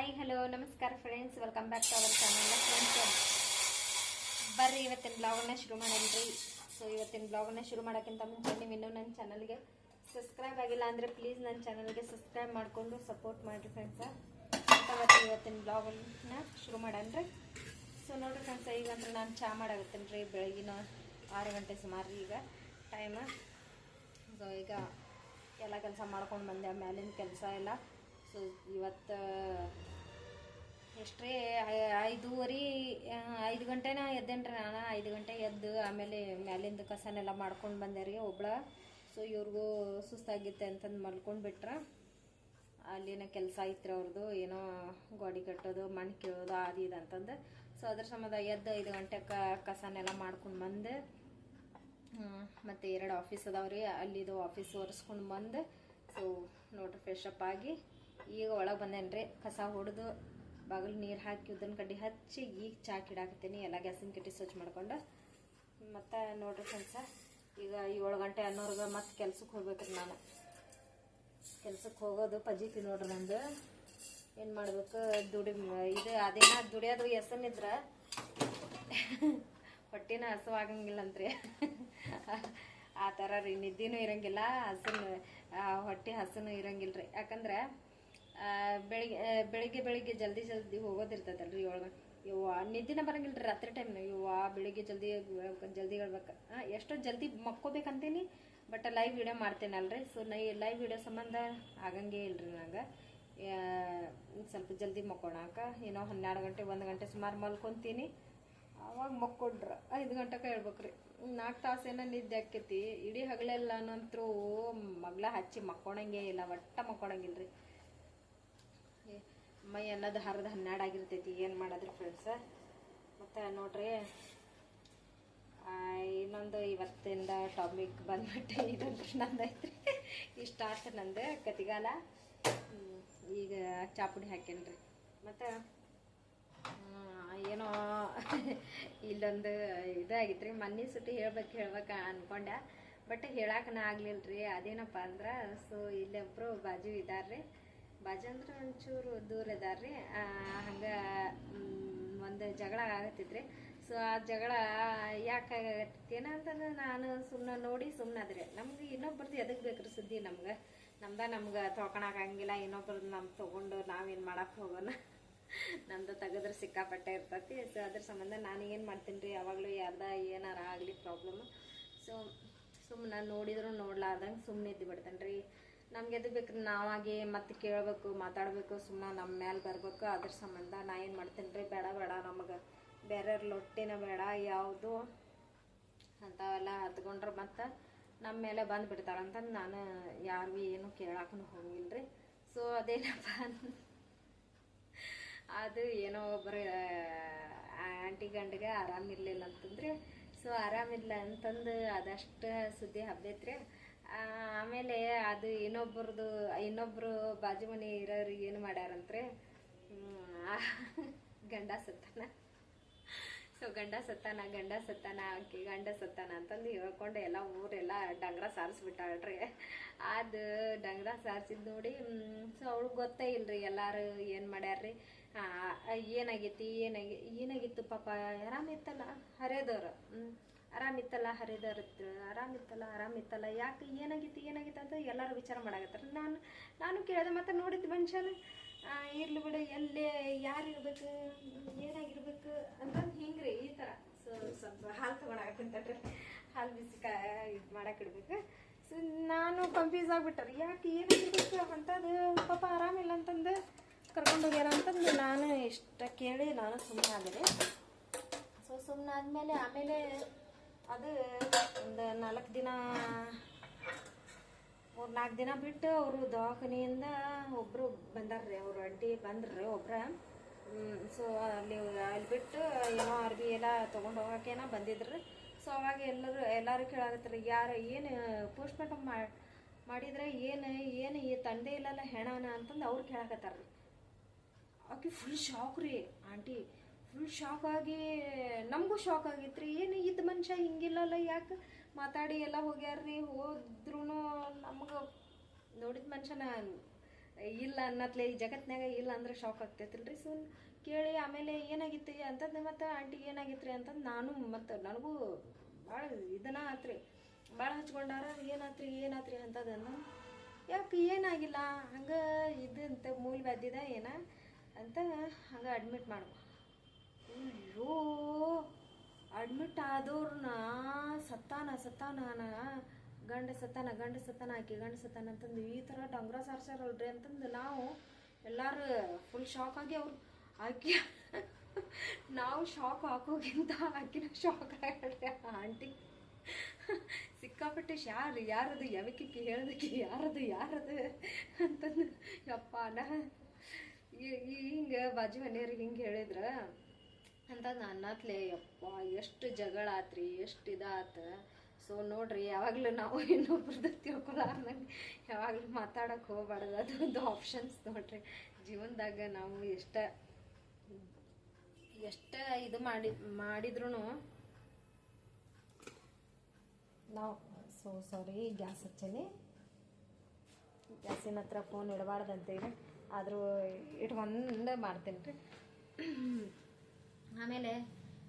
Hi hello ನಮಸ್ಕಾರ friends welcome back to our channel friends ಬರ್ರಿ, ಇವತ್ತಿನ ಬ್ಲಾಗನ್ನ ಶುರು ಮಾಡಲ್ರಿ. ಸೊ ಇವತ್ತಿನ ಬ್ಲಾಗನ್ನ ಶುರು ಮಾಡೋಕ್ಕಿಂತ ಮುಂಚೆ ನೀವು ಇನ್ನೂ ನನ್ನ ಚಾನಲ್ಗೆ ಸಬ್ಸ್ಕ್ರೈಬ್ ಆಗಿಲ್ಲ ಅಂದರೆ ಪ್ಲೀಸ್ ನನ್ನ ಚಾನಲ್ಗೆ ಸಬ್ಸ್ಕ್ರೈಬ್ ಮಾಡಿಕೊಂಡು ಸಪೋರ್ಟ್ ಮಾಡಿರಿ ಫ್ರೆಂಡ್ಸ ಮತ್ತು ಇವತ್ತಿನ ಬ್ಲಾಗನ್ನ ಶುರು ಮಾಡನ್ರಿ. ಸೊ ನೋಡಿರಿ ಫ್ರೆಂಡ್ಸ್ ಈಗ ಅಂದ್ರೆ ನಾನು ಚಾ ಮಾಡಾಗುತ್ತೇನೆ ರೀ ಬೆಳಗಿನ ಆರು ಗಂಟೆ ಸುಮಾರು ಈಗ ಟೈಮ್ ಸೊ ಈಗ ಎಲ್ಲ ಕೆಲಸ ಮಾಡ್ಕೊಂಡು ಬಂದೆ. ಮ್ಯಾಲಿನ ಕೆಲಸ ಎಲ್ಲ ಸೊ ಇವತ್ತು ಎಷ್ಟ್ರಿ? ಐದೂವರೆ ಐದು ಗಂಟೆನ ಎದ್ದೇನ್ರಿ ನಾನು. ಐದು ಗಂಟೆ ಎದ್ದು ಆಮೇಲೆ ಮ್ಯಾಲಿಂದ ಕಸನೆಲ್ಲ ಮಾಡ್ಕೊಂಡು ಬಂದೆ ರೀ ಒಬ್ಳ. ಸೊ ಇವ್ರಿಗೂ ಸುಸ್ತಾಗಿತ್ತೆ ಅಂತಂದು ಮಲ್ಕೊಂಡು ಬಿಟ್ರೆ. ಅಲ್ಲಿನ ಕೆಲಸ ಐತ್ರಿ ಅವ್ರದ್ದು ಏನೋ ಗೋಡಿ ಕಟ್ಟೋದು ಮಣ್ಣು ಕೀಳೋದು ಅದು ಇದು ಅಂತಂದು. ಸೊ ಅದ್ರ ಸಂಬಂಧ ಎದ್ದು ಐದು ಗಂಟೆಗೆ ಕಸನೆಲ್ಲ ಮಾಡ್ಕೊಂಡು ಬಂದು. ಮತ್ತು ಎರಡು ಆಫೀಸ್ ಅದಾವ್ರಿ. ಅಲ್ಲಿದು ಆಫೀಸ್ ಒರೆಸ್ಕೊಂಡು ಬಂದು. ಸೊ ನೋಡ್ರಿ ಫ್ರೆಶ್ ಅಪ್ ಆಗಿ ಈಗ ಒಳಗೆ ಬಂದೇನ್ರಿ? ಕಸ ಹೊಡೆದು ಬಾಗಿಲು ನೀರು ಹಾಕಿ ಉದ್ದನ ಕಡ್ಡಿ ಹಚ್ಚಿ ಈಗ ಚಾಕ್ ಕಿಡಾಕತ್ತೀನಿ. ಎಲ್ಲ ಗ್ಯಾಸಿನ ಕಟ್ಟಿ ಸ್ವಚ್ಛ ಮಾಡ್ಕೊಂಡು. ಮತ್ತು ನೋಡ್ರಿ ಫ್ರೆಂಡ್ಸ, ಈಗ ಏಳು ಗಂಟೆ ಅನ್ನೋರ್ಗೆ ಮತ್ತೆ ಕೆಲ್ಸಕ್ಕೆ ಹೋಗ್ಬೇಕ್ರಿ ನಾನು. ಕೆಲ್ಸಕ್ಕೆ ಹೋಗೋದು ಪಜೀತಿ ನೋಡ್ರಿ ನಂದು. ಏನು ಮಾಡ್ಬೇಕು? ದುಡಿ, ಇದು ಅದೇನ ದುಡಿಯೋದು ಹೆಸನಿದ್ರೆ ಹೊಟ್ಟಿನ ಹಸುವಾಗಂಗಿಲ್ಲ ಅಂತ್ರಿ ಆ ಥರ ರೀ ನಿದ್ದೆನೂ ಇರಂಗಿಲ್ಲ, ಹಸುನು ಹೊಟ್ಟೆ ಹಸನು ಇರಂಗಿಲ್ಲ ರೀ ಯಾಕಂದ್ರೆ ಬೆಳಿಗ್ಗೆ ಬೆಳಿಗ್ಗೆ ಬೆಳಿಗ್ಗೆ ಜಲ್ದಿ ಜಲ್ದಿ ಹೋಗೋದಿರ್ತದಲ್ರಿ ಏಳು ಇವ ನಿದ್ದಿನ ಬರಂಗಿಲ್ಲ ರಾತ್ರಿ ಟೈಮ್ ಇವ ಬೆಳಿಗ್ಗೆ ಜಲ್ದಿ ಜಲ್ದಿ ಹೇಳ್ಬೇಕು. ಎಷ್ಟೋ ಜಲ್ದಿ ಮಕ್ಕೋಬೇಕಂತೀನಿ ಬಟ್ ಲೈವ್ ವಿಡಿಯೋ ಮಾಡ್ತೇನಲ್ರಿ. ಸೊ ನೈ ಲೈವ್ ವಿಡಿಯೋ ಸಂಬಂಧ ಆಗಂಗೇ ಇಲ್ರಿ ನಂಗೆ. ಸ್ವಲ್ಪ ಜಲ್ದಿ ಮಕ್ಕೋಣಾಕ. ಏನೋ ಹನ್ನೆರಡು ಗಂಟೆ, ಒಂದು ಗಂಟೆ ಸುಮಾರು ಮಲ್ಕೊತೀನಿ. ಅವಾಗ ಮಕ್ಕೊಂಡ್ರ ಐದು ಗಂಟೆಗೆ ಹೇಳ್ಬೇಕ್ರಿ. ನಾಲ್ಕು ತಾಸೇನ ನಿದ್ದೆ ಆಕೈತಿ ಇಡೀ ಹಗಲೆಲ್ಲ ನಂತರೂ ಮಗ್ಲ ಹಚ್ಚಿ ಮಕ್ಕೊಳಂಗೇ ಇಲ್ಲ, ಒಟ್ಟ ಮಕ್ಕೊಳಂಗಿಲ್ಲ ರೀ ಮೈ ಅನ್ನೋದು ಹರಿದು ಹನ್ನೆರಡು ಆಗಿರ್ತೈತಿ, ಏನು ಮಾಡೋದ್ರಿ ಫ್ರೆಂಡ್ಸ ಮತ್ತು ನೋಡ್ರಿ ಇನ್ನೊಂದು ಇವತ್ತಿಂದ ಟಾಪಿಕ್ ಬಂದ್ಬಿಟ್ಟು ಇದೊಂದು ನಂದು ಐತ್ರಿ. ಇಷ್ಟ ಆತು ನಂದು ಕತಿಗಾಲ ಈಗ ಚಾಪುಡಿ ಹಾಕೇನ್ರಿ. ಮತ್ತು ಏನೋ ಇಲ್ಲೊಂದು ಇದಾಗಿತ್ತು ರೀ ಮೊನ್ನೆ ಸುಟ್ಟಿ ಹೇಳ್ಬೇಕು ಹೇಳ್ಬೇಕು ಅನ್ಕೊಂಡೆ. ಬಟ್ ಹೇಳಕ್ಕನ ಆಗ್ಲಿಲ್ಲ ರೀ ಅದೇನಪ್ಪ ಅಂದ್ರೆ ಸೊ ಇಲ್ಲೊಬ್ರು ಬಾಜು ಇದ್ದಾರೆ ಬಾಜು ಅಂದ್ರೆ ಒಂಚೂರು ದೂರ ಇದಾರ್ರಿ ಹಂಗೆ ಒಂದು ಜಗಳ ಆಗತ್ತಿದ್ರಿ ಸೊ ಆ ಜಗಳ ಯಾಕೆ ಏನಂತಂದ್ರೆ ನಾನು ಸುಮ್ಮನೆ ನೋಡಿ ಸುಮ್ಮನೆ ಅದ್ರಿ. ನಮ್ಗೆ ಇನ್ನೊಬ್ರದ್ದು ಎದಕ್ಕೆ ಬೇಕ್ರಿ ಸುದ್ದಿ ನಮ್ಗೆ? ನಮ್ದ ನಮ್ಗೆ ತೊಗೊಳಕ್ಕಾಗಂಗಿಲ್ಲ ಇನ್ನೊಬ್ರದ್ದು ನಮ್ಮ ತೊಗೊಂಡು ನಾವೇನು ಮಾಡಕ್ಕೆ ಹೋಗೋಣ? ನಮ್ದು ತೆಗೆದ್ರೆ ಸಿಕ್ಕಾಪಟ್ಟೆ ಇರ್ತೈತಿ. ಸೊ ಅದ್ರ ಸಂಬಂಧ ನಾನು ಏನು ಮಾಡ್ತೀನಿ ರೀ ಯಾವಾಗಲೂ ಯಾರ್ದ ಏನಾರ ಆಗಲಿ ಪ್ರಾಬ್ಲಮ್ ಸೊ ಸುಮ್ಮನೆ ನೋಡಿದ್ರು ನೋಡ್ಲಾರ್ದಂಗೆ ಸುಮ್ಮನೆ ಇದ್ದು ಬಿಡ್ತೇನೆ ರೀ ನಮ್ಗೆ ಎದು ಬೇಕು ನಾವಾಗಿ ಮತ್ತೆ ಕೇಳಬೇಕು, ಮಾತಾಡಬೇಕು ಸುಮ್ಮನೆ ನಮ್ಮ ಮೇಲೆ ಬರಬೇಕು. ಅದ್ರ ಸಂಬಂಧ ನಾ ಏನು ಮಾಡ್ತೀನಿ ಬೇಡ ಬೇಡ ನಮಗೆ. ಬೇರೆ ಲೊಟ್ಟಿನ ಬೇಡ. ಯಾವುದು ಅಂಥವೆಲ್ಲ ಹತ್ಕೊಂಡ್ರೆ ಮತ್ತೆ ನಮ್ಮ ಮೇಲೆ ಬಂದು ಬಿಡ್ತಾಳಂತಂದು ನಾನು ಯಾರು ಏನು ಕೇಳಕ್ಕೂ ಹೋಗಿಲ್ಲ ರೀ ಸೊ ಅದೇನಪ್ಪ ಅದು ಏನೋ ಒಬ್ಬರು ಆಂಟಿ ಗಂಡಿಗೆ ಆರಾಮಿರ್ಲಿಲ್ಲ ಅಂತಂದ್ರೆ ಸೊ ಆರಾಮಿಲ್ಲ ಅಂತಂದು ಅದಷ್ಟು ಸುದ್ದಿ ಹಬ್ಬೈತ್ರಿ ಆಮೇಲೆ ಅದು ಇನ್ನೊಬ್ಬರದು ಇನ್ನೊಬ್ರು ಬಾಜು ಮನೆ ಇರೋರು ಏನು ಮಾಡ್ಯಾರಂತ್ರೆ? ಹ್ಮ್, ಗಂಡ ಸತ್ತಾನ. ಸೊ ಗಂಡ ಸತ್ತಾನ ಗಂಡ ಸತ್ತಾನ ಆಕಿ ಗಂಡ ಸತ್ತಾನ ಅಂತಂದು ಹೇಳ್ಕೊಂಡು ಎಲ್ಲ ಊರೆಲ್ಲ ಡಂಗ್ರ ಸಾರಿಸ್ಬಿಟ್ಟಾಳ್ರಿ. ಅದು ಡಂಗ್ರ ಸಾರಿಸಿದ್ ನೋಡಿ ಸೊ ಅವಳು ಗೊತ್ತೇ ಇಲ್ರಿ ಎಲ್ಲಾರು ಏನು ಮಾಡ್ಯಾರ್ರಿ? ಏನಾಗೈತಿ ಏನಾಗಿ ಏನಾಗಿತ್ತು ಪಾಪ? ಆರಾಮಿತ್ತಲ್ಲ ಹ್ಞೂ ಆರಾಮಿತ್ತಲ್ಲ ಹರಿದವ್ರ ಆರಾಮಿತ್ತಲ್ಲ ಆರಾಮಿತ್ತಲ್ಲ, ಯಾಕೆ ಏನಾಗಿತ್ತು ಏನಾಗಿತ್ತು ಅಂತ ಎಲ್ಲರೂ ವಿಚಾರ ಮಾಡಾಕತ್ತಾರ. ನಾನು ನಾನು ಕೇಳಿದೆ, ಮತ್ತೆ ನೋಡಿದ್ದು ಮನುಷ್ಯನ ಇರ್ಲಿ ಬಿಡು, ಎಲ್ಲೇ ಯಾರು ಇರ್ಬೇಕು ಏನಾಗಿರ್ಬೇಕು ಅಂತಂದು ಹಿಂಗ್ರಿ, ಈ ಥರ ಸೊ ಸ್ವಲ್ಪ ಹಾಲು ತೊಗೊಳಕಂತಡ್ರಿ ಹಾಲು ಬಿಸಿ ಕಾ, ಇದು ಮಾಡಾಕಿಡ್ಬೇಕು ಸೊ ನಾನು ಕನ್ಫ್ಯೂಸ್ ಆಗ್ಬಿಟ್ಟಾರೆ ಯಾಕೆ ಏನಾಗಿರ್ಬೇಕು ಅಂತದು, ಪಾಪ ಆರಾಮಿಲ್ಲ ಅಂತಂದು ಕರ್ಕೊಂಡು ಹೋಗ್ಯಾರ ಅಂತಂದು ನಾನು ಇಷ್ಟ ಕೇಳಿ ನಾನು ಸುಮ್ಮನೆ ಆದರೆ ಸೊ ಸುಮ್ಮನೆ ಆದಮೇಲೆ ಆಮೇಲೆ ಅದು ಒಂದು ನಾಲ್ಕು ದಿನ, ಮೂರು ನಾಲ್ಕು ದಿನ ಬಿಟ್ಟು ಅವರು ದವಾಖಾನೆಯಿಂದ ಒಬ್ಬರು ಬಂದಾರ್ರಿ, ಅವರು ಅಡ್ಡಿ ಬಂದ್ರಿ ಒಬ್ಬರ ಸೊ ಅಲ್ಲಿ ಅಲ್ಲಿ ಬಿಟ್ಟು ಏನೋ ಅರ್ಬಿ ಎಲ್ಲ ತೊಗೊಂಡು ಹೋಗೋಕೇನ ಬಂದಿದ್ರು. ಸೊ ಅವಾಗ ಎಲ್ಲರೂ ಎಲ್ಲರೂ ಕೇಳಾಗತ್ತಾರೆ ಯಾರು ಏನು ಪೋಸ್ಟ್ ಮಾರ್ಟಮ್ ಮಾಡಿದ್ರೆ ಏನು ಏನು ಈ ತಂದೆ ಇಲ್ಲಲ್ಲ ಹೆಣನ? ಅಂತಂದು ಅವ್ರು ಕೇಳಾಕತ್ತಾರ್ರಿ. ಆಕೆ ಫುಲ್ ಶಾಕ್ ರೀ, ಆಂಟಿ. ಫುಲ್ ಶಾಕ್ ಆಗಿ, ನಮಗೂ ಶಾಕ್ ಆಗಿತ್ತು ಏನು ಇದ್ದ ಮನುಷ್ಯ ಹಿಂಗಿಲ್ಲಲ್ಲ ಯಾಕೆ ಮಾತಾಡಿ ಎಲ್ಲ ಹೋಗ್ಯಾರ್ರಿ. ಹೋದ್ರೂ ನಮ್ಗೆ ನೋಡಿದ ಮನುಷ್ಯನ ಇಲ್ಲ ಅನ್ನತ್ಲೆ ಈ ಜಗತ್ತಿನಾಗ ಇಲ್ಲ ಅಂದ್ರೆ ಶಾಕ್ ಆಗ್ತೈತಿಲ್ರಿ ಸೊ ಕೇಳಿ ಆಮೇಲೆ ಏನಾಗಿತ್ತು ಅಂತಂದು ಮತ್ತು ಆಂಟಿಗೆ ಏನಾಗಿತ್ತು ರೀ ಅಂತಂದು ನಾನು ಮತ್ತು ನನಗೂ ಭಾಳ ಇದನ್ನ ಆತ್ರಿ. ಭಾಳ ಹಚ್ಕೊಂಡಾರ, ಏನಾತ್ರಿ ಏನಾತ್ರಿ ಅಂತದನ್ನು ಯಾಕೆ ಏನಾಗಿಲ್ಲ, ಹಂಗೆ ಇದಂತ ಮೂಲ ವ್ಯಾಧಿದ ಏನ ಅಂತ ಹಂಗೆ ಅಡ್ಮಿಟ್ ಮಾಡ್ಕೊ. ಅಯ್ಯೋ ಅಡ್ಮಿಟ್ ಆದವ್ರನ್ನ ಸತ್ತಾನ ಸತ್ತಾನ ಗಂಡ ಸತ್ತಾನ ಗಂಡ ಸತ್ತಾನ, ಆಕಿ ಗಂಡ ಸತ್ತಾನ ಅಂತಂದು ಈ ಥರ ಡಂಗ್ರ ಸಾರ್ಸಾರಲ್ರಿ ಅಂತಂದು ನಾವು ಎಲ್ಲರೂ ಫುಲ್ ಶಾಕ್ ಆಗಿ ಅವ್ರು ಆಕಿ ನಾವು ಶಾಕ್ ಹಾಕೋಗಿಂತ ಆಕಿನ ಶಾಕ್ ಆಗ್ಯಾಳ್ರಿ ಆಂಟಿ ಸಿಕ್ಕಾಪಟ್ಟೆ ಯಾರು ಯಾರದು ಯಾವಕ್ಕೆ ಹೇಳೋದಕ್ಕೆ ಯಾರದು ಯಾರದು ಅಂತಂದು ಯಪ್ಪ, ನಾ ಹಿಂಗೆ ಬಾಜು ಮನೆಯವ್ರಿಗೆ ಹಿಂಗೆ ಹೇಳಿದ್ರ ಅಂತ ಅನ್ನತ್ಲೆ ಯಪ್ಪ, ಎಷ್ಟು ಜಗಳ ಆತ್ರಿ, ಎಷ್ಟು ಇದಾತ. ಸೊ ನೋಡ್ರಿ, ಯಾವಾಗಲೂ ನಾವು ಇನ್ನೊಬ್ರದ್ದು ತಿಳ್ಕೊಲಾರ್ದಂಗೆ ಯಾವಾಗಲೂ ಮಾತಾಡಕ್ಕೆ ಹೋಗ್ಬಾರ್ದು. ಅದು ಒಂದು ಆಪ್ಷನ್ಸ್ ನೋಡ್ರಿ. ಜೀವನದಾಗ ನಾವು ಎಷ್ಟ ಎಷ್ಟ ಇದು ಮಾಡಿ ಮಾಡಿದ್ರು ನಾವು ಸೊ ಸಾರಿ ಗ್ಯಾಸ್ ಹಚ್ಚೇನಿ. ಗ್ಯಾಸಿನ ಹತ್ರ ಫೋನ್ ಇಡಬಾರ್ದಂತೇಳಿ. ಆದರೂ ಇಟ್ಕೊಂಡು ಮಾಡ್ತೀನಿ ರೀ ಆಮೇಲೆ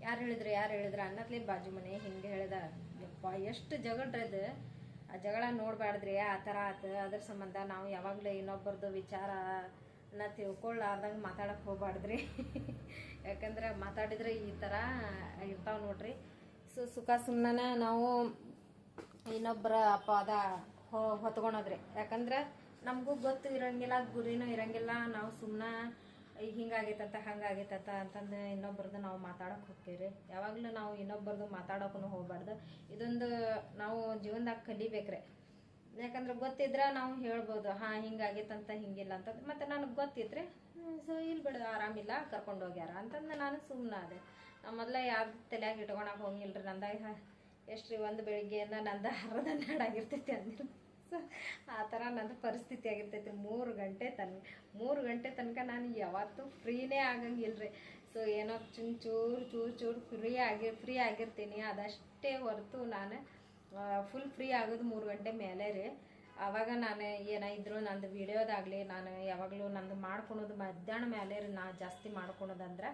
ಯಾರು ಹೇಳಿದ್ರು ಯಾರು ಹೇಳಿದ್ರು ಅನ್ನತ್ಲಿ ಬಾಜು ಮನೆ ಹಿಂಗೆ ಹೇಳ್ದ, ಯಪ್ಪ, ಎಷ್ಟು ಜಗಳರಿ ಅದು. ಆ ಜಗಳ ನೋಡಬಾರ್ದ್ರಿ ಆ ಥರ ಆತು, ಅದ್ರ ಸಂಬಂಧ ನಾವು ಯಾವಾಗಲೂ ಇನ್ನೊಬ್ಬರದು ವಿಚಾರ ನಾ ತಿಳ್ಕೊಳ್ಳಾರ್ದಂಗೆ ಮಾತಾಡಕ್ಕೆ ಹೋಗ್ಬಾರ್ದ್ರಿ ಯಾಕಂದ್ರೆ ಮಾತಾಡಿದ್ರೆ ಈ ಥರ ಇರ್ತಾವೆ ನೋಡ್ರಿ. ಸೊ, ಸುಖ ಸುಮ್ಮನ ನಾವು ಇನ್ನೊಬ್ಬರ ಹೊ, ಹೊತ್ಕೊಳೋದ್ರಿ. ಯಾಕಂದ್ರೆ ನಮಗೂ ಗೊತ್ತು ಇರಂಗಿಲ್ಲ, ಗುರಿನೂ ಇರಂಗಿಲ್ಲ, ನಾವು ಸುಮ್ಮನೆ ಹಿಂಗಾಗೈತಂತ, ಹಂಗಾಗೈತಂತ ಅಂತಂದು ಇನ್ನೊಬ್ಬರದ್ದು ನಾವು ಮಾತಾಡೋಕೆ ಹೋಗ್ತೀವಿ ಯಾವಾಗಲೂ ನಾವು ಇನ್ನೊಬ್ಬರದ್ದು ಮಾತಾಡೋಕ್ಕೂ ಹೋಗ್ಬಾರ್ದು. ಇದೊಂದು ನಾವು ಜೀವನದಾಗ ಕಲಿಬೇಕ್ರೆ. ಯಾಕಂದ್ರೆ ಗೊತ್ತಿದ್ರೆ ನಾವು ಹೇಳ್ಬೋದು, ಹಾಂ, ಹಿಂಗಾಗೈತಂತ, ಹಿಂಗಿಲ್ಲ ಅಂತ. ಮತ್ತು ನನಗೆ ಗೊತ್ತಿದ್ರೆ ಸೊ ಇಲ್ಲಿ ಬಿಡು, ಆರಾಮಿಲ್ಲ, ಕರ್ಕೊಂಡು ಹೋಗ್ಯಾರ ಅಂತಂದು ನಾನು ಸುಮ್ಮನೆ ಅದೇ ನಮ್ಮ ಮೊದಲ ಯಾವ್ದು ತಲೆಯಾಗಿ ಇಟ್ಕೊಳಕ್ಕೆ ರೀ ನಂದಾಗ ಎಷ್ಟು ರೀ ಒಂದು ಬೆಳಿಗ್ಗೆಯಿಂದ ನಂದು ಅರ್ಧ ನಾಡಾಗಿರ್ತೈತಿ ಅಂದಿಲ್ಲ. ಸೊ, ಆ ಥರ ನನ್ನ ಪರಿಸ್ಥಿತಿ ಆಗಿರ್ತೈತೆ. ಮೂರು ಗಂಟೆ ತನಕ ಮೂರು ಗಂಟೆ ತನಕ ನಾನು ಯಾವತ್ತೂ ಫ್ರೀನೇ ಆಗಂಗಿಲ್ಲ ರೀ ಸೊ, ಏನೋ ಚೂರು ಚೂರು ಚೂರು ಫ್ರೀ ಆಗಿ, ಫ್ರೀ ಆಗಿರ್ತೀನಿ. ಅದಷ್ಟೇ ಹೊರತು ನಾನು ಫುಲ್ ಫ್ರೀ ಆಗೋದು ಮೂರು ಗಂಟೆ ಮೇಲೆ ರೀ. ಆವಾಗ ನಾನು ಏನಾಯಿದ್ರು ನಂದು ವಿಡಿಯೋದಾಗಲಿ, ನಾನು ಯಾವಾಗಲೂ ನಂದು ಮಾಡ್ಕೊಳೋದು ಮಧ್ಯಾಹ್ನ ಮೇಲೆ ರೀ ನಾ ಜಾಸ್ತಿ ಮಾಡ್ಕೊಳೋದಂದ್ರೆ.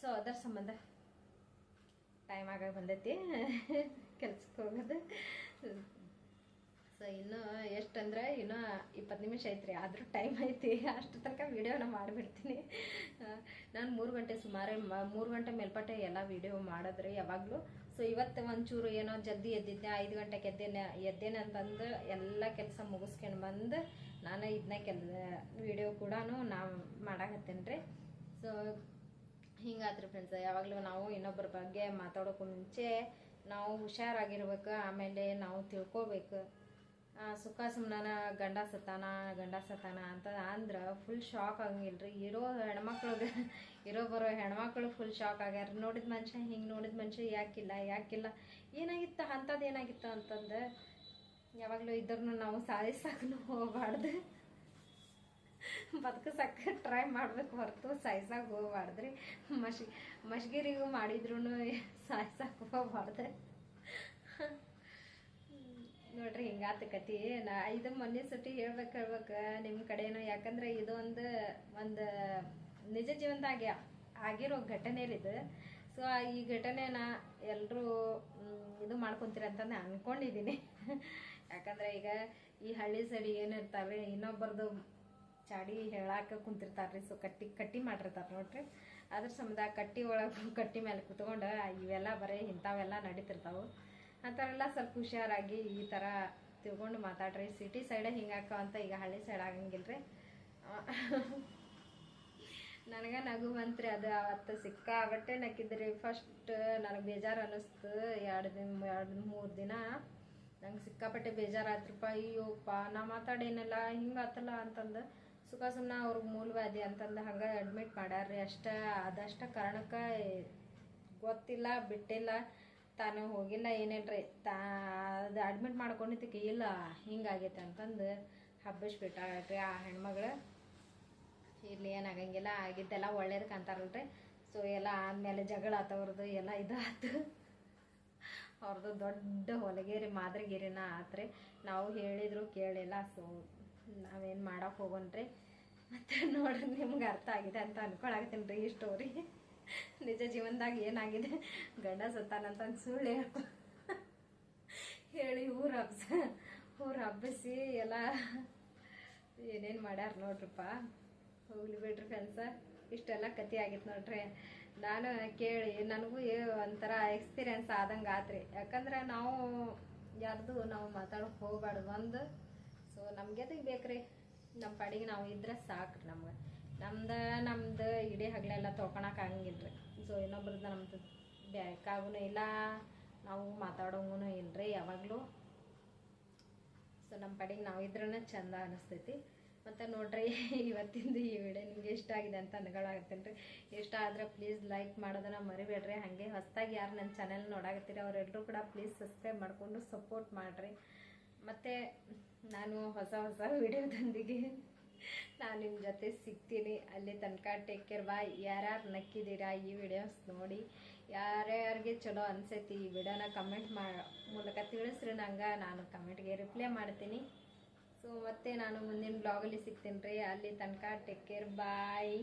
ಸೊ, ಅದರ ಸಂಬಂಧ ಟೈಮ್ ಆಗ ಬಂದೈತಿ. ಕೆಲ್ಸಕ್ಕೆ ಹೋಗೋದು. ಸೊ ಇನ್ನು ಎಷ್ಟಂದ್ರೆ ಇನ್ನೂ ಇಪ್ಪತ್ತು ನಿಮಿಷ ಐತ್ರಿ. ಆದರೂ ಟೈಮ್ ಐತಿ. ಅಷ್ಟು ತನಕ ವೀಡಿಯೋನ ಮಾಡಿಬಿಡ್ತೀನಿ. ನಾನು ಮೂರು ಗಂಟೆ ಸುಮಾರು ಮೂರು ಗಂಟೆ ಮೇಲ್ಪಟ್ಟೆ ಎಲ್ಲ ವೀಡಿಯೋ ಮಾಡಿದ್ರಿ ಯಾವಾಗಲೂ. ಸೊ ಇವತ್ತು ಒಂಚೂರು ಏನೋ ಜಲ್ದಿ ಎದ್ದಿದ್ದೆ, ಐದು ಗಂಟೆಗೆ ಎದ್ದೇನೆ ಎದ್ದೇನೆ ಅಂತಂದು ಎಲ್ಲ ಕೆಲಸ ಮುಗಿಸ್ಕೊಂಡು ಬಂದು ನಾನು ಇದನ್ನ ಕೆಲ್ ವೀಡಿಯೋ ಕೂಡ ನಾನು ಮಾಡಾಕತ್ತೇನೆ ರೀ ಸೊ ಹಿಂಗಾತ್ರಿ ಫ್ರೆಂಡ್ಸ್ ಯಾವಾಗಲೂ ನಾವು ಇನ್ನೊಬ್ಬರ ಬಗ್ಗೆ ಮಾತಾಡೋಕ್ಕೂ ಮುಂಚೆ ನಾವು ಹುಷಾರಾಗಿರ್ಬೇಕು, ಆಮೇಲೆ ನಾವು ತಿಳ್ಕೊಬೇಕು. ಸುಖ ಸುಮ್ಮನ ಗಂಡ ಸತ್ತಾನ ಗಂಡ ಸತ್ತಾನ ಅಂತ ಅಂದ್ರೆ ಫುಲ್ ಶಾಕ್ ಆಗಂಗಿಲ್ರಿ. ಇರೋ ಹೆಣ್ಮಕ್ಳಿಗೆ ಇರೋ ಬರೋ ಹೆಣ್ಮಕ್ಳು ಫುಲ್ ಶಾಕ್ ಆಗ್ಯಾರ. ನೋಡಿದ ಮನುಷ್ಯ ಹಿಂಗೆ ನೋಡಿದ ಮನುಷ್ಯ ಯಾಕಿಲ್ಲ ಯಾಕಿಲ್ಲ. ಏನಾಗಿತ್ತು? ಅಂಥದ್ದು ಏನಾಗಿತ್ತು ಅಂತಂದು ಯಾವಾಗಲೂ ಇದ್ರೂ ನಾವು ಸಾಧಿಸಕ್ಕೂ ಹೋಗಬಾರ್ದು. ಬದುಕಸಕ್ಕೆ ಟ್ರೈ ಮಾಡ್ಬೇಕು ಹೊರತು ಸಾಯ್ಸಕ್ಕೆ ಹೋಗ್ಬಾರ್ದ್ರಿ. ಮಶಿ ಮಶ್ಗಿರಿಗೂ ಮಾಡಿದ್ರು ಸಾಯ್ಸಕ್ಕೆ ಹೋಗ್ಬಾರ್ದು. ನೋಡ್ರಿ ಹಿಂಗಾತ ಕತಿ ನಾ ಇದು ಮೊನ್ನೆ ಸತಿ ಹೇಳ್ಬೇಕು ಹೇಳ್ಬೇಕು ನಿಮ್ಮ ಕಡೆನೂ. ಯಾಕಂದ್ರೆ ಇದು ಒಂದು ನಿಜ ಜೀವನದಾಗ ಆಗಿರೋ ಘಟನೆ ಇದು. ಸೊ ಈ ಘಟನೆನ ಎಲ್ಲರೂ ಇದು ಮಾಡ್ಕೊಂತೀರ ಅಂತ ನಾನು ಯಾಕಂದ್ರೆ ಈಗ ಈ ಹಳ್ಳಿ ಸೈಡ್ ಏನಿರ್ತಾರೆ ಇನ್ನೊಬ್ಬರದು ಚಾಡಿ ಹೇಳಾಕ ಕುಂತಿರ್ತಾರ್ರಿ. ಸೊ ಕಟ್ಟಿ ಕಟ್ಟಿ ಮಾಡಿರ್ತಾರೆ ನೋಡ್ರಿ. ಅದ್ರ ಸಂಬಂಧ ಕಟ್ಟಿ ಒಳಗೆ ಕಟ್ಟಿ ಮೇಲೆ ಕುತ್ಕೊಂಡು ಇವೆಲ್ಲ ಬರೀ ಇಂಥವೆಲ್ಲ ನಡೀತಿರ್ತಾವೆ. ಅಂಥವೆಲ್ಲ ಸ್ವಲ್ಪ ಹುಷಾರಾಗಿ ಈ ಥರ ತಿಳ್ಕೊಂಡು ಮಾತಾಡ್ರಿ. ಸಿಟಿ ಸೈಡ್ ಹಿಂಗಾಕ ಅಂತ ಈಗ ಹಳ್ಳಿ ಸೈಡ್ ಆಗಂಗಿಲ್ಲ ರೀ ನನಗೆ ನಗು ಬಂತ್ರಿ ಅದು ಅವತ್ತು ಸಿಕ್ಕಾಬಟ್ಟೆ ನಕ್ಕಿದ್ರಿ. ಫಸ್ಟ್ ನನಗೆ ಬೇಜಾರು ಅನ್ನಿಸ್ತು. ಎರಡು ದಿನ, ಎರಡು, ಮೂರು ದಿನ ನಂಗೆ ಸಿಕ್ಕಾಪಟ್ಟೆ ಬೇಜಾರಾಯ್ತ್ರಪ್ಪ. ಅಯ್ಯೋಪ್ಪ, ನಾ ಮಾತಾಡೇನಲ್ಲ ಹಿಂಗಾತಲ್ಲ ಅಂತಂದು. ಸುಖ ಸುಮ್ಮನೆ ಅವ್ರಿಗೆ ಮೂಲವ್ಯಾಧಿ ಅಂತಂದು ಹಂಗೆ ಅಡ್ಮಿಟ್ ಮಾಡ್ಯಾರ್ರಿ. ಅಷ್ಟ, ಅದಷ್ಟ ಕಾರಣಕ್ಕೆ ಗೊತ್ತಿಲ್ಲ, ಬಿಟ್ಟಿಲ್ಲ. ತಾನು ಹೋಗಿಲ್ಲ ಏನಿಲ್ರಿ ತಾ ಅದು ಅಡ್ಮಿಟ್ ಮಾಡ್ಕೊಂಡಿದ್ದಕ್ಕೆ ಇಲ್ಲ, ಹಿಂಗಾಗೈತೆ ಅಂತಂದು ಹಬ್ಬಿಸ್ಬಿಟ್ಟಾಳ್ರಿ ಆ ಹೆಣ್ಮಗಳು. ಇಲ್ಲಿ ಏನಾಗಂಗಿಲ್ಲ, ಆಗಿದ್ದೆಲ್ಲ ಒಳ್ಳೇದಕ್ಕೆ ಅಂತಾರಲ್ರಿ ಸೊ ಎಲ್ಲ ಆದಮೇಲೆ ಜಗಳ ಆತವ್ರದ್ದು ಎಲ್ಲ ಇದಾತು ಅವ್ರದ್ದು ದೊಡ್ಡ ಹೊಲಗೇರಿ, ಮಾದರಿಗೇರಿನ ಆತ್ರಿ. ನಾವು ಹೇಳಿದ್ರು ಕೇಳಿಲ್ಲ ಸೊ ನಾವೇನು ಮಾಡಕ್ಕೆ ಹೋಗೋಣ್ರಿ. ಮತ್ತು ನೋಡ್ರಿ ನಿಮ್ಗೆ ಅರ್ಥ ಆಗಿದೆ ಅಂತ ಅನ್ಕೊಳಾಗತ್ತೀನಿ ರೀ ಈ ಸ್ಟೋರಿ ನಿಜ ಜೀವನದಾಗ ಏನಾಗಿದೆ? ಗಂಡ ಸತ್ತಾನಂತ ಸುಳ್ಳು ಹೇಳ್ಕೊ ಹೇಳಿ ಊರು ಹಬ್ಸ, ಊರು ಹಬ್ಬಿಸಿ ಎಲ್ಲ ಏನೇನು ಮಾಡ್ಯಾರ ನೋಡ್ರಪ್ಪ. ಹೋಗ್ಲಿ ಬಿಡ್ರಿ ಫ್ರೆಂಡ್ಸ ಇಷ್ಟೆಲ್ಲ ಕತೆ ಆಗಿತ್ತು ನೋಡ್ರಿ. ನಾನು ಕೇಳಿ, ನನಗೂ ಒಂಥರ ಎಕ್ಸ್ಪೀರಿಯನ್ಸ್ ಆದಂಗೆ ಆತ್ರಿ. ಯಾಕಂದ್ರೆ ನಾವು ಯಾರ್ದು ನಾವು ಮಾತಾಡೋಕೆ ಹೋಗ್ಬಾರ್ದು ಒಂದು ಸೊ ನಮ್ಗೆ ಅದಕ್ಕೆ ಬೇಕ್ರಿ? ನಮ್ಮ ಪಾಡಿಗೆ ನಾವು ಇದ್ರೆ ಸಾಕ್ರಿ ನಮ್ಗೆ. ನಮ್ದು ನಮ್ದು ಇಡೀ ಹಗಲೆಲ್ಲ ತೊಗೊಳಕ್ ಆಗಂಗಿಲ್ಲ ರೀ ಸೊ ಇನ್ನೊಬ್ರದ್ದು ನಮ್ದು ಬೇಕಾಗೂ ಇಲ್ಲ, ನಾವು ಮಾತಾಡೋಂಗೂ ರೀ ಯಾವಾಗಲೂ. ಸೊ ನಮ್ಮ ಕಡೆಗೆ ನಾವು ಇದ್ರನ್ನ ಚಂದ ಅನಿಸ್ತೈತಿ. ಮತ್ತು ನೋಡ್ರಿ, ಇವತ್ತಿಂದ ಈ ವಿಡಿಯೋ ನಿಮ್ಗೆ ಇಷ್ಟ ಆಗಿದೆ ಅಂತ ಅನ್ಕೊಳಾಗತ್ತೇನೆ ರೀ ಇಷ್ಟ ಆದರೆ ಪ್ಲೀಸ್ ಲೈಕ್ ಮಾಡೋದನ್ನ ಮರಿಬೇಡ್ರಿ. ಹಾಗೆ ಹೊಸ್ದಾಗಿ ಯಾರು ನನ್ನ ಚಾನೆಲ್ ನೋಡಾಕತ್ತೀರಿ ಅವರೆಲ್ಲರೂ ಕೂಡ ಪ್ಲೀಸ್ ಸಬ್ಸ್ಕ್ರೈಬ್ ಮಾಡಿಕೊಂಡು ಸಪೋರ್ಟ್ ಮಾಡಿರಿ. ಮತ್ತು ನಾನು ಹೊಸ ಹೊಸ ವಿಡಿಯೋದೊಂದಿಗೆ ನಾನು ನಿಮ್ಮ ಜೊತೆ ಸಿಗ್ತೀನಿ. ಅಲ್ಲಿ ತನಕ ಟೇಕ್ ಕೇರ್ ಬಾಯ್ ಯಾರ್ಯಾರು ನಕ್ಕಿದ್ದೀರಾ ಈ ವಿಡಿಯೋಸ್ ನೋಡಿ. ಯಾರ್ಯಾರಿಗೆ ಚಲೋ ಅನ್ಸೈತಿ ಈ ವಿಡಿಯೋನ ಕಮೆಂಟ್ ಮಾ, ಮೂಲಕ ತಿಳಿಸ್ರಿ ನಂಗೆ. ನಾನು ಕಮೆಂಟ್ಗೆ ರಿಪ್ಲೈ ಮಾಡ್ತೀನಿ. ಸೊ ಮತ್ತೆ ನಾನು ಮುಂದಿನ ಬ್ಲಾಗಲ್ಲಿ ಸಿಗ್ತೀನಿ ರೀ. ಅಲ್ಲಿ ತನಕ ಟೇಕ್ ಕೇರ್ ಬಾಯ್